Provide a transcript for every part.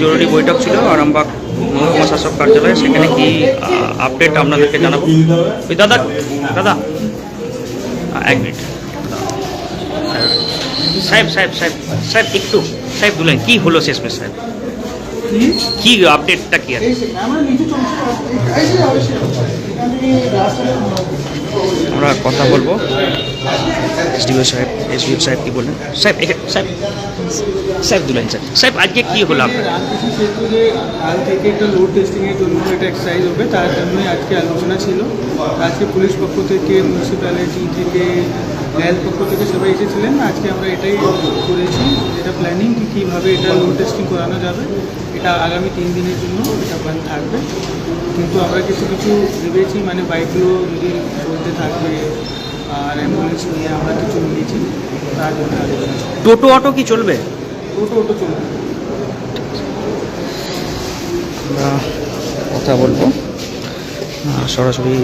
জরুরি বৈঠক ছিল আরামবাগ মহকুমা শাসক কার্যালয়ে সেখানে কি আপডেট আপনাদেরকে জানাব ওই দাদা দাদা এক মিনিট সাহেব সাহেব সাহেব সাহেব একটু সাহেব দুলেন কি হলো শেষমেশ সাহেব কি আপডেটটা কি আছে আমরা কথা বলব। এসডিও সাহেব সাহেব সাহেব সাহেব সাহেব দুলাইন স্যার সাহেব, আজকে হলো আপনার? একটা জন্য একটা এক্সারসাইজ হবে, তার জন্যই আজকে আলোচনা ছিল। আজকে পুলিশ পক্ষ থেকে মিউনিসিপ্যালিটি থেকে রেল পক্ষ থেকে সবাই এসেছিলেন। আজকে আমরা এটাই করেছি যেটা প্ল্যানিং কি কীভাবে এটা লোড টেস্টিং করানো যাবে এটা আগামী তিন দিনের জন্য এটা প্ল্যান থাকবে। কিন্তু আমরা কিছু কিছু ভেবেছি মানে বাইকগুলো যদি চলতে থাকবে আর অ্যাম্বুলেন্স নিয়ে আমরা কিছু নিয়েছি তার জন্য টোটো অটো কি চলবে? টোটো অটো চলবে। কথা বলব। সরাসরি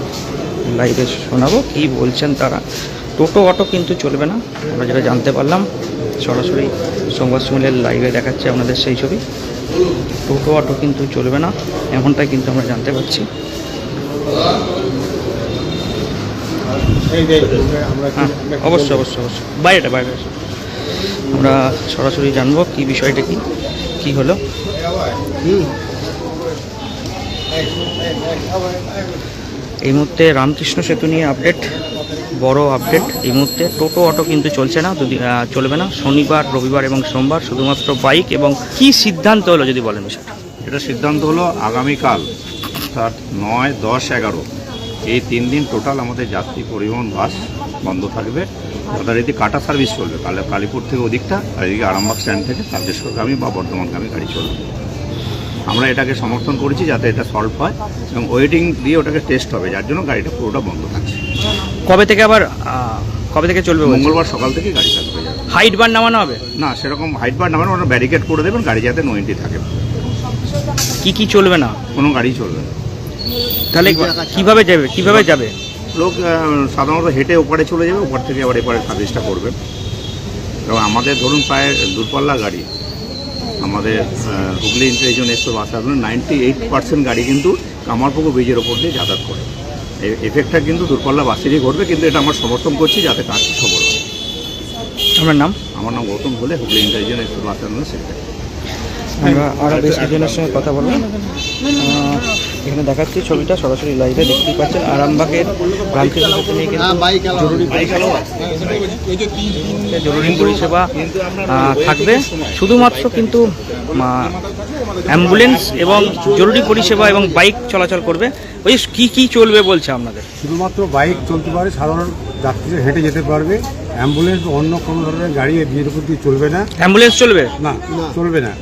লাইভে শোনাবো কি বলছেন তারা। টোটো, অটো কিন্তু চলবে না। আমরা যেটা জানতে পারলাম, সরাসরি সংবাদ সম্মেলনের লাইভে দেখাচ্ছে আপনাদের সেই ছবি। টোটো, অটো কিন্তু চলবে না, এমনটাই কিন্তু আমরা জানতে পারছি। হ্যাঁ অবশ্যই অবশ্যই অবশ্যই। বাইরেটা বাইরে আমরা সরাসরি জানব কি বিষয়টা কি কি হলো। এই মুহূর্তে রামকৃষ্ণ সেতু নিয়ে আপডেট বড় আপডেট এই মুহূর্তে। টোটো, অটো কিন্তু চলছে না চলবে না। শনিবার, রবিবার এবং সোমবার শুধুমাত্র বাইক এবং কি সিদ্ধান্ত হলো যদি বলেন বিষয়টা? এটা সিদ্ধান্ত হলো আগামীকাল অর্থাৎ নয়, দশ, এগারো এই তিন দিন টোটাল আমাদের যাত্রী পরিবহন বাস বন্ধ থাকবে। যথারীতি কাটা সার্ভিস চলবে। কালে, কালীপুর থেকে ওদিকটা, আর এদিকে আরামবাগ স্ট্যান্ড থেকে তারকেশ্বরগামী বা বর্ধমানগামী গাড়ি চলবে। আমরা এটাকে সমর্থন করেছি যাতে এটা সলভ হয় এবং ওয়েটিং দিয়ে ওটাকে টেস্ট হবে, যার জন্য গাড়িটা পুরোটা বন্ধ থাকছে। কবে থেকে আবার কবে থেকে চলবে মঙ্গলবার সকাল থেকে গাড়ি থাকবে। হাইট বার নামানো হবে? না সেরকম হাইট বার নামেন ওরা ব্যারিকেড করে দেবেন গাড়ি যাতে নো এন্ট্রি থাকে। কি কি চলবে না? কোনো গাড়ি চলবে না। তাহলে কীভাবে যাবে? কীভাবে যাবে? লোক সাধারণত হেঁটে ওপারে চলে যাবে ওপার থেকে আবার এপারে সার্ভিসটা করবে। এবং আমাদের ধরুন প্রায় দূরপাল্লা গাড়ি। আমাদের হুগলি ইন্টারিজন এক্সপ্রেস বাস আপনার নাইনটি এইট পার্সেন্ট গাড়ি কিন্তু কামারপুকুর ব্রিজের ওপর দিয়ে যাতায়াত করে। এফেক্টটা কিন্তু দূরপাল্লা বাসেরই ঘটবে কিন্তু এটা আমরা সমর্থন করছি যাতে কাজটি সফল হয় আপনার নাম আমার নাম গৌতম হলে Hooghly intelligence express bus secretary আমরা আরও বেশ কিছুজনের সঙ্গে কথা বলব এখানে দেখাচ্ছি ছবিটা সরাসরি লাইভে দেখতেই পাচ্ছেন। আরামবাগের রামকৃষ্ণ নিয়ে কিন্তু জরুরি জরুরি পরিষেবা থাকবে। শুধুমাত্র কিন্তু অ্যাম্বুলেন্স এবং জরুরি পরিষেবা এবং বাইক চলাচল করবে। ওই কি কি চলবে বলছে আপনাদের? শুধুমাত্র বাইক চলতে পারে সাধারণ যাত্রীরা হেঁটে যেতে পারবে। অ্যাম্বুলেন্স অন্য কোনো ধরনের গাড়ি বিয়ের চলবে না। অ্যাম্বুলেন্স চলবে? না চলবে না।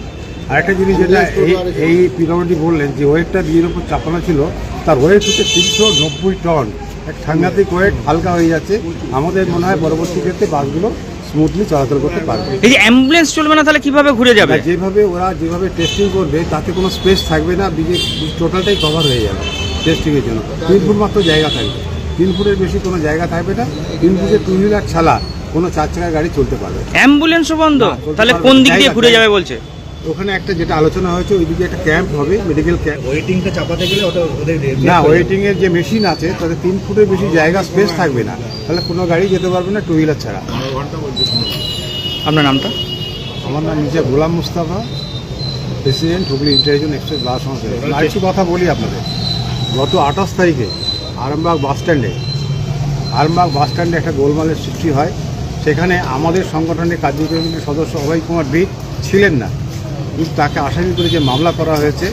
আরেকটা জিনিস যেটা এই এই পিডব্লিউডি বললেন যে ওয়েটটা বিয়ের উপর চাপানো ছিল তার ওয়েট হচ্ছে তিনশো নব্বই টন। এক সাংঘাতিক ওয়েট হালকা হয়ে যাচ্ছে। আমাদের মনে হয় পরবর্তী ক্ষেত্রে বাসগুলো স্মুথলি চলাচল করতে পারবে। এই যে অ্যাম্বুলেন্স চলবে না তাহলে কীভাবে ঘুরে যাবে? যেভাবে ওরা যেভাবে টেস্টিং করবে তাতে কোনো স্পেস থাকবে না বিজে টোটালটাই কভার হয়ে যাবে টেস্টিংয়ের জন্য। তিন ফুট মাত্র জায়গা থাকবে। তিন ফুটের বেশি কোনো জায়গা থাকবে না। তিন ফুটের টু হুইলার ছাড়া কোনো চার চাকার গাড়ি চলতে পারবে অ্যাম্বুলেন্সও বন্ধ? তাহলে কোন। দিক দিয়ে ঘুরে যাবে বলছে? ওখানে একটা যেটা আলোচনা হয়েছে ওইদিকে একটা ক্যাম্প হবে মেডিকেল ক্যাম্প ওয়েটিংটা চাপাতে গেলে ওটা ওদের না ওয়েটিং এর যে মেশিন আছে তাতে তিন ফুটের বেশি জায়গা স্পেস থাকবে না। তাহলে কোনো গাড়ি যেতে পারবে না টু হুইলার ছাড়া আপনার নামটা? আমার নাম নিজে গোলাম মুস্তাফা প্রেসিডেন্ট হুগলি ইন্টারিজন এক্সপ্রেস বাস সংস্থা আর কিছু কথা বলি আপনাদের। গত আঠাশ তারিখে আরামবাগ বাস স্ট্যান্ডে আরামবাগ বাস স্ট্যান্ডে একটা গোলমালের সৃষ্টি হয়। সেখানে আমাদের সংগঠনের কার্যকরী কমিটির সদস্য অভয় কুমার বিদ ছিলেন না। তাকে আসামি করে যে মামলা করা হয়েছে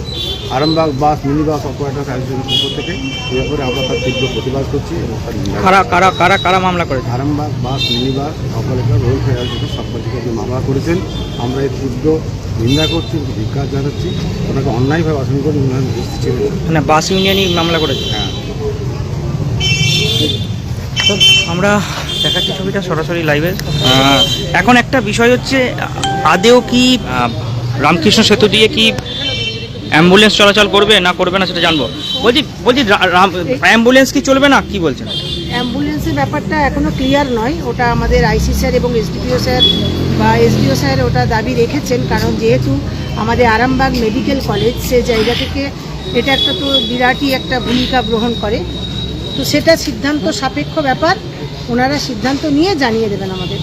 Arambagh bus mini bus operator অ্যাসোসিয়েশনের পক্ষ থেকে এ ব্যাপারে আমরা তার তীব্র প্রতিবাদ করছি এবং তার কারা কারা কারা কারা মামলা করেছে? Arambagh bus mini bus operator role ফেডারেশনের সম্পাদিকা যে মামলা করেছেন আমরা এই তীব্র নিন্দা করছি ধিকার জানাচ্ছি। ওনাকে অন্যায়ভাবে আসামি করে উন্নয়ন বুঝতে ছিলেন না। মানে বাস ইউনিয়নই মামলা করেছে? হ্যাঁ। তো আমরা দেখাচ্ছি ছবিটা সরাসরি লাইভে এখন একটা বিষয় হচ্ছে আদেও কি রামকৃষ্ণ সেতু দিয়ে কি অ্যাম্বুলেন্স চলাচল করবে না করবে না সেটা জানব? বলছি বলছি অ্যাম্বুলেন্স কি চলবে না? কি বলছেন? অ্যাম্বুলেন্সের ব্যাপারটা এখনও ক্লিয়ার নয়। ওটা আমাদের আইসি স্যার এবং এসডিপিও স্যার বা এসডিও স্যার ওটা দাবি রেখেছেন, কারণ যেহেতু আমাদের আরামবাগ মেডিকেল কলেজ সে জায়গা থেকে এটা একটা তো বিরাটই একটা ভূমিকা গ্রহণ করে। তো সেটা সিদ্ধান্ত সাপেক্ষ ব্যাপার। ওনারা সিদ্ধান্ত নিয়ে জানিয়ে দেবেন আমাদের।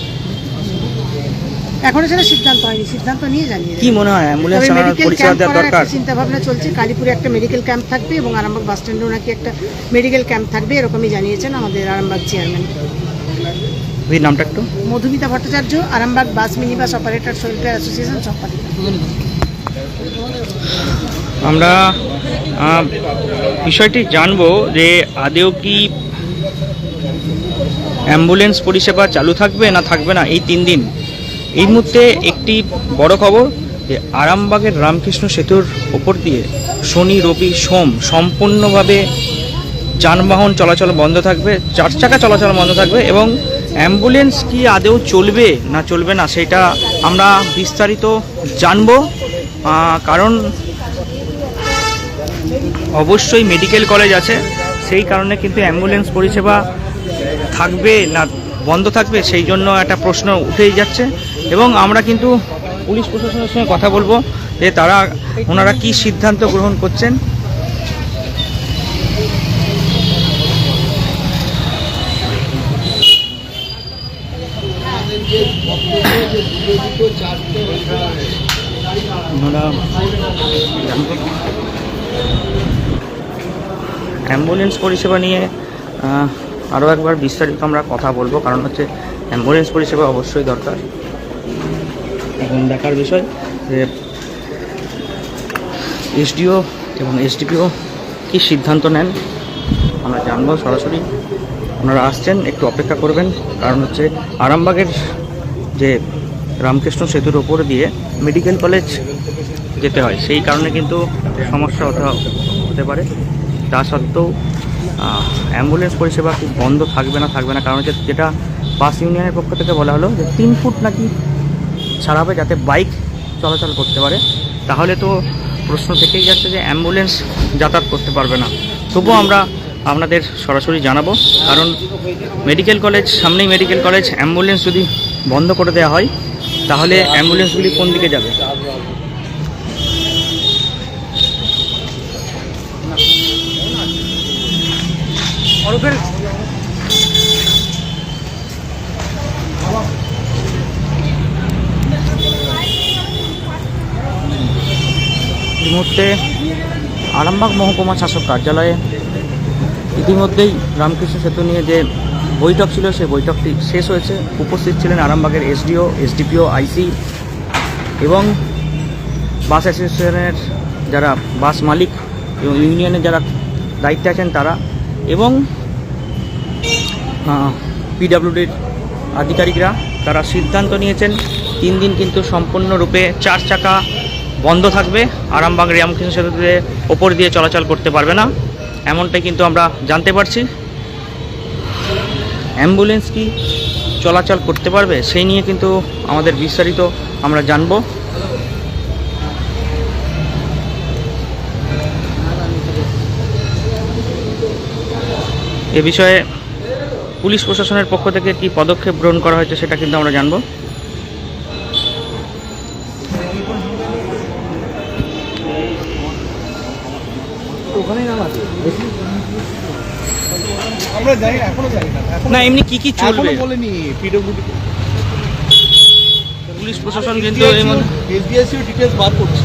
এখনও সেটা সিদ্ধান্ত হয়নি সিদ্ধান্ত নিয়ে জানিয়ে কি মনে হয়? অ্যাম্বুলেন্স মেডিকেল পরিষেবা ক্যাম্প দরকার? চিন্তা ভাবনা চলছে। কালীপুরে একটা মেডিকেল ক্যাম্প থাকবে এবং আরামবাগ বাস স্ট্যান্ডেও নাকি একটা মেডিকেল ক্যাম্প থাকবে এরকমই জানিয়েছেন আমাদের আরামবাগ চেয়ারম্যান ওই নামটা একটু? Madhumita Bhattacharya Arambagh bus mini bus operator welfare association সম্পাদিকা আমরা বিষয়টি জানব যে আদেও কি অ্যাম্বুলেন্স পরিষেবা চালু থাকবে না থাকবে না এই তিন দিন? এই মুহূর্তে একটি বড় খবর, যে আরামবাগের রামকৃষ্ণ সেতুর ওপর দিয়ে শনি, রবি, সোম সম্পূর্ণভাবে যানবাহন চলাচল বন্ধ থাকবে, চার চাকা চলাচল বন্ধ থাকবে এবং অ্যাম্বুলেন্স কি আদেও চলবে না চলবে না সেটা আমরা বিস্তারিত জানব। কারণ অবশ্যই মেডিকেল কলেজ আছে, সেই কারণে কিন্তু অ্যাম্বুলেন্স পরিষেবা থাকবে না, বন্ধ থাকবে, সেই জন্য একটা প্রশ্ন উঠেই যাচ্ছে। এবং আমরা কিন্তু পুলিশ প্রশাসনের সঙ্গে কথা বলব যে তারা ওনারা কি সিদ্ধান্ত গ্রহণ করছেন। অ্যাম্বুলেন্স পরিষেবা নিয়ে আরও একবার বিস্তারিত আমরা কথা বলব, কারণ হচ্ছে অ্যাম্বুলেন্স পরিষেবা অবশ্যই দরকার। এখন দেখার বিষয় যে এসডিও এবং এসডিপিও কী সিদ্ধান্ত নেন, আমরা জানব সরাসরি। ওনারা আসছেন, একটু অপেক্ষা করবেন। কারণ হচ্ছে আরামবাগের যে রামকৃষ্ণ সেতুর ওপর দিয়ে মেডিকেল কলেজ যেতে হয়, সেই কারণে কিন্তু সমস্যা হতে হতে পারে। তা সত্ত্বেও অ্যাম্বুলেন্স পরিষেবা কি বন্ধ থাকবে না থাকবে না? কারণ হচ্ছে যেটা বাস ইউনিয়নের পক্ষ থেকে বলা হলো যে তিন ফুট নাকি ছাড়া হবে যাতে বাইক চলাচল করতে পারে। তাহলে তো প্রশ্ন থেকেই যাচ্ছে যে অ্যাম্বুলেন্স যাতায়াত করতে পারবে না। তবুও আমরা আপনাদের সরাসরি জানাব, কারণ মেডিকেল কলেজ, সামনেই মেডিকেল কলেজ, অ্যাম্বুলেন্স যদি বন্ধ করে দেওয়া হয়, তাহলে অ্যাম্বুলেন্সগুলি কোন দিকে যাবে? মুহূর্তে আরামবাগ মহকুমা শাসক কার্যালয়ে ইতিমধ্যেই রামকৃষ্ণ সেতু নিয়ে যে বৈঠক ছিল, সেই বৈঠকটি শেষ হয়েছে। উপস্থিত ছিলেন আরামবাগের এসডিও, এসডিপিও, আইসি এবং বাস অ্যাসোসিয়েশনের যারা বাস মালিক এবং ইউনিয়নের যারা দায়িত্বে আছেন তারা এবং পিডাব্লিউডির আধিকারিকরা তারা সিদ্ধান্ত নিয়েছেন, তিন দিন কিন্তু সম্পূর্ণরূপে চার চাকা বন্ধ থাকবে। আরামবাগ রামকৃষ্ণ সেতুতে ওপর দিয়ে চলাচল করতে পারবে না। এমনটাই কিন্তু আমরা জানতে পারছি। অ্যাম্বুলেন্স কি চলাচল করতে পারবে, সেই নিয়ে কিন্তু আমাদের বিস্তারিত আমরা জানব। এ বিষয়ে পুলিশ প্রশাসনের পক্ষ থেকে কি পদক্ষেপ গ্রহণ করা হয়েছে সেটা কিন্তু আমরা জানব। আমরা যাই এখনও যাই না। এমনি কি কি চলবে? বলেনি পিডব্লিউডি পুলিশ প্রশাসন কিন্তু এসডিএসিও ডিটেলস বার করছে।